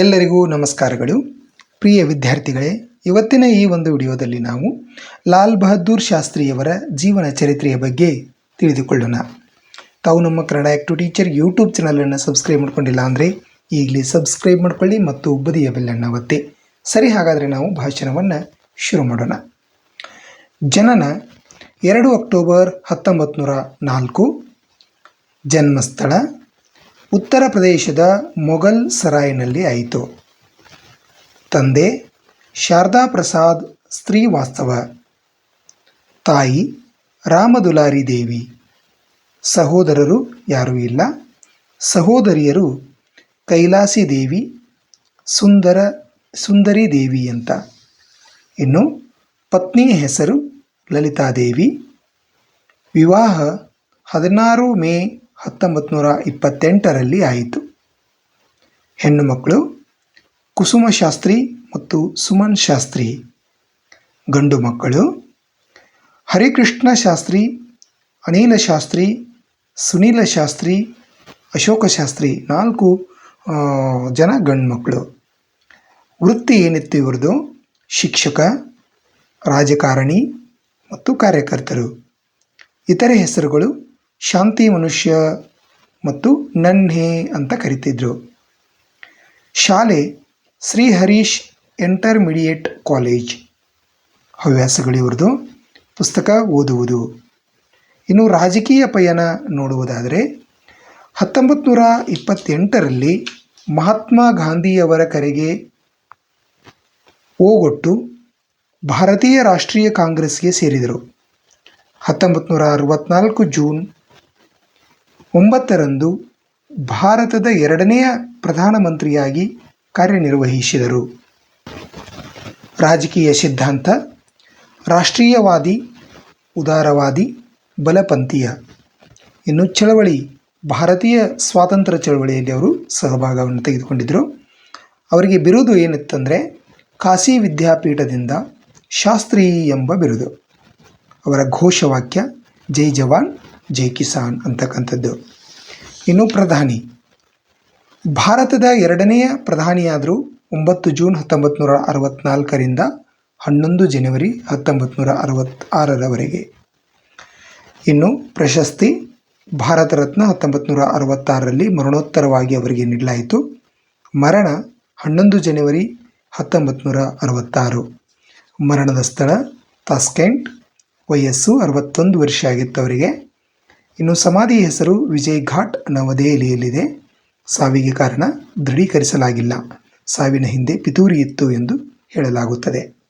ಎಲ್ಲರಿಗೂ ನಮಸ್ಕಾರಗಳು. ಪ್ರಿಯ ವಿದ್ಯಾರ್ಥಿಗಳೇ, ಇವತ್ತಿನ ಈ ಒಂದು ವಿಡಿಯೋದಲ್ಲಿ ನಾವು ಲಾಲ್ ಬಹದ್ದೂರ್ ಶಾಸ್ತ್ರಿಯವರ ಜೀವನ ಚರಿತ್ರೆಯ ಬಗ್ಗೆ ತಿಳಿದುಕೊಳ್ಳೋಣ. ತಾವು ನಮ್ಮ ಕನ್ನಡ ಆ್ಯಕ್ಟು ಟೀಚರ್ ಯೂಟ್ಯೂಬ್ ಚಾನಲನ್ನು ಸಬ್ಸ್ಕ್ರೈಬ್ ಮಾಡ್ಕೊಂಡಿಲ್ಲ ಅಂದರೆ ಈಗಲೇ ಸಬ್ಸ್ಕ್ರೈಬ್ ಮಾಡ್ಕೊಳ್ಳಿ ಮತ್ತು ಬದಿಯ ಬೆಲ್ಲನ್ನು ಒತ್ತಿ. ಸರಿ, ಹಾಗಾದರೆ ನಾವು ಭಾಷಣವನ್ನು ಶುರು ಮಾಡೋಣ. ಜನನ ಎರಡು ಅಕ್ಟೋಬರ್ ಹತ್ತೊಂಬತ್ತು ನೂರ ನಾಲ್ಕು. ಜನ್ಮಸ್ಥಳ ಉತ್ತರ ಪ್ರದೇಶದ ಮೊಘಲ್ ಸರಾಯ್ನಲ್ಲಿ ಆಯಿತು. ತಂದೆ ಶಾರದಾ ಪ್ರಸಾದ್ ಸ್ತ್ರೀವಾಸ್ತವ ತಾಯಿ ರಾಮದುಲಾರಿ ದೇವಿ. ಸಹೋದರರು ಯಾರೂ ಇಲ್ಲ. ಸಹೋದರಿಯರು ಕೈಲಾಸಿ ದೇವಿ, ಸುಂದರ ಸುಂದರಿ ದೇವಿ ಅಂತ. ಇನ್ನು ಪತ್ನಿಯ ಹೆಸರು ಲಲಿತಾದೇವಿ ವಿವಾಹ ಹದಿನಾರು ಮೇ ಹತ್ತೊಂಬತ್ತು ನೂರ ಇಪ್ಪತ್ತೆಂಟರಲ್ಲಿ ಆಯಿತು. ಹೆಣ್ಣು ಮಕ್ಕಳು ಕುಸುಮ ಶಾಸ್ತ್ರಿ ಮತ್ತು ಸುಮನ್ ಶಾಸ್ತ್ರಿ. ಗಂಡು ಮಕ್ಕಳು ಹರಿಕೃಷ್ಣ ಶಾಸ್ತ್ರಿ, ಅನಿಲ ಶಾಸ್ತ್ರಿ, ಸುನೀಲ ಶಾಸ್ತ್ರಿ, ಅಶೋಕ ಶಾಸ್ತ್ರಿ ನಾಲ್ಕು ಜನ ಗಂಡು ಮಕ್ಕಳು. ವೃತ್ತಿ ಏನಿತ್ತು ಇವ್ರದ್ದು? ಶಿಕ್ಷಕ, ರಾಜಕಾರಣಿ ಮತ್ತು ಕಾರ್ಯಕರ್ತರು. ಇತರೆ ಹೆಸರುಗಳು ಶಾಂತಿ ಮನುಷ್ಯ ಮತ್ತು ನನ್ಹೆ ಅಂತ ಕರಿತಿದ್ರು. ಶಾಲೆ ಶ್ರೀ ಹರೀಶ್ ಇಂಟರ್ಮಿಡಿಯೇಟ್ ಕಾಲೇಜ್. ಹವ್ಯಾಸಗಳು ಇವ್ರದ್ದು ಪುಸ್ತಕ ಓದುವುದು. ಇನ್ನು ರಾಜಕೀಯ ಪಯಣ ನೋಡುವುದಾದರೆ ಹತ್ತೊಂಬತ್ತು ನೂರ ಇಪ್ಪತ್ತೆಂಟರಲ್ಲಿ ಮಹಾತ್ಮ ಗಾಂಧಿಯವರ ಕರೆಗೆ ಓಗೊಟ್ಟು ಭಾರತೀಯ ರಾಷ್ಟ್ರೀಯ ಕಾಂಗ್ರೆಸ್ಗೆ ಸೇರಿದರು. ಹತ್ತೊಂಬತ್ತು ನೂರ ಅರವತ್ನಾಲ್ಕು ಜೂನ್ ಒಂಬತ್ತರಂದು ಭಾರತದ ಎರಡನೆಯ ಪ್ರಧಾನಮಂತ್ರಿಯಾಗಿ ಕಾರ್ಯನಿರ್ವಹಿಸಿದರು. ರಾಜಕೀಯ ಸಿದ್ಧಾಂತ, ರಾಷ್ಟ್ರೀಯವಾದಿ, ಉದಾರವಾದಿ, ಬಲಪಂಥೀಯ. ಇನ್ನು ಚಳವಳಿ, ಭಾರತೀಯ ಸ್ವಾತಂತ್ರ್ಯ ಚಳವಳಿಯಲ್ಲಿ ಅವರು ಸಹಭಾಗವನ್ನು ತೆಗೆದುಕೊಂಡಿದ್ದರು. ಅವರಿಗೆ ಬಿರುದು ಏನಿತ್ತಂದರೆ ಕಾಶಿ ವಿದ್ಯಾಪೀಠದಿಂದ ಶಾಸ್ತ್ರಿ ಎಂಬ ಬಿರುದು. ಅವರ ಘೋಷವಾಕ್ಯ, ಜೈ ಜವಾನ್ ಜೈ ಕಿಸಾನ್ ಅಂತಕ್ಕಂಥದ್ದು. ಇನ್ನು ಪ್ರಧಾನಿ. ಭಾರತದ ಎರಡನೆಯ ಪ್ರಧಾನಿಯಾದರೂ ಒಂಬತ್ತು ಜೂನ್ ಹತ್ತೊಂಬತ್ತು ನೂರ ಅರವತ್ತ್ನಾಲ್ಕರಿಂದ ಹನ್ನೊಂದು ಜನವರಿ ಹತ್ತೊಂಬತ್ತು ನೂರ ಅರವತ್ತಾರರವರೆಗೆ. ಇನ್ನು ಪ್ರಶಸ್ತಿ ಭಾರತ ರತ್ನ ಹತ್ತೊಂಬತ್ತು ನೂರ ಅರವತ್ತಾರರಲ್ಲಿ ಮರಣೋತ್ತರವಾಗಿ ಅವರಿಗೆ ನೀಡಲಾಯಿತು. ಮರಣ ಹನ್ನೊಂದು ಜನವರಿ ಹತ್ತೊಂಬತ್ತು ನೂರ ಅರವತ್ತಾರು. ಮರಣದ ಸ್ಥಳ ತಾಸ್ಕೆಂಟ್ ವಯಸ್ಸು ಅರವತ್ತೊಂದು ವರ್ಷ ಆಗಿತ್ತು ಅವರಿಗೆ. ಇನ್ನು ಸಮಾಧಿ ಹೆಸರು ವಿಜಯ್ ಘಾಟ್ ನವದೆಹಲಿಯಲ್ಲಿದೆ. ಸಾವಿಗೆ ಕಾರಣ ದೃಢೀಕರಿಸಲಾಗಿಲ್ಲ. ಸಾವಿನ ಹಿಂದೆ ಪಿತೂರಿ ಇತ್ತು ಎಂದು ಹೇಳಲಾಗುತ್ತದೆ.